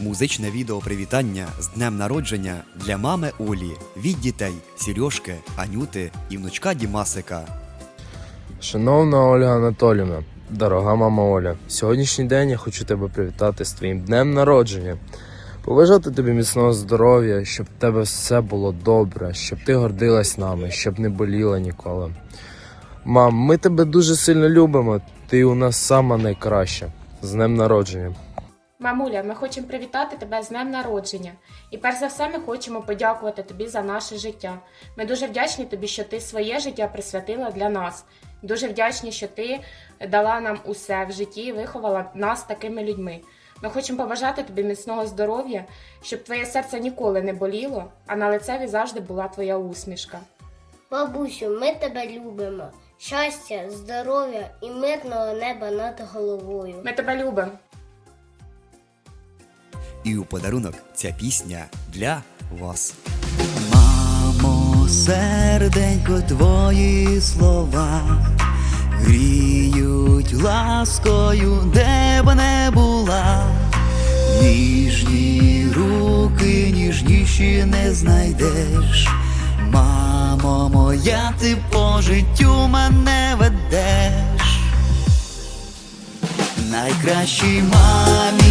Музичне відео привітання з днем народження для мами Олі від дітей Сережки, Анюти і внучка Дімасика. Шановна Ольга Анатолівна, дорога мама Оля, сьогоднішній день я хочу тебе привітати з твоїм днем народження. Побажати тобі міцного здоров'я, щоб в тебе все було добре, щоб ти гордилась нами, щоб не боліла ніколи. Мам, ми тебе дуже сильно любимо, ти у нас сама найкраща. З днем народження. Мамуля, ми хочемо привітати тебе з днем народження. І перш за все, ми хочемо подякувати тобі за наше життя. Ми дуже вдячні тобі, що ти своє життя присвятила для нас. Дуже вдячні, що ти дала нам усе в житті і виховала нас такими людьми. Ми хочемо побажати тобі міцного здоров'я, щоб твоє серце ніколи не боліло, а на лицеві завжди була твоя усмішка. Бабусю, ми тебе любимо. Щастя, здоров'я і мирного неба над головою. Ми тебе любимо. І у подарунок ця пісня для вас. Мамо, серденько, твої слова гріють ласкою, де б не була. Ніжні руки, ніжніші не знайдеш. Мамо моя, ти по життю мене ведеш. Найкращій мамі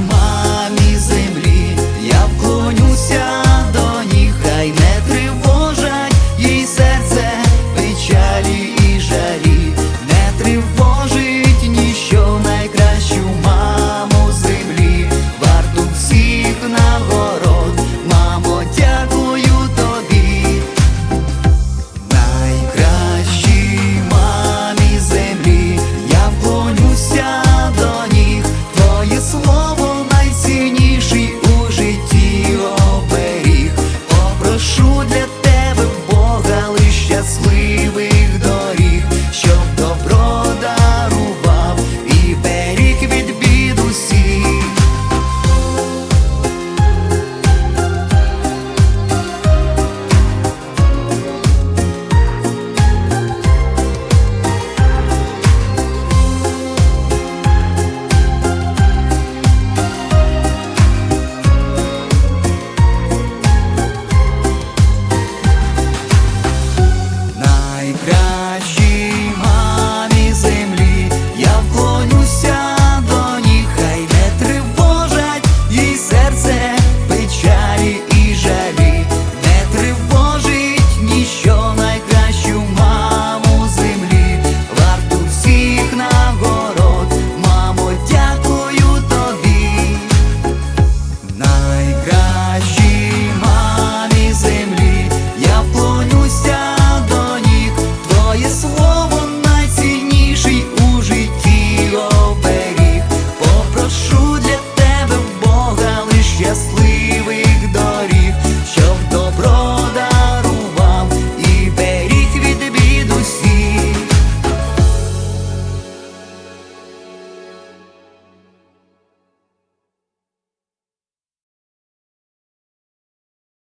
мамі землі.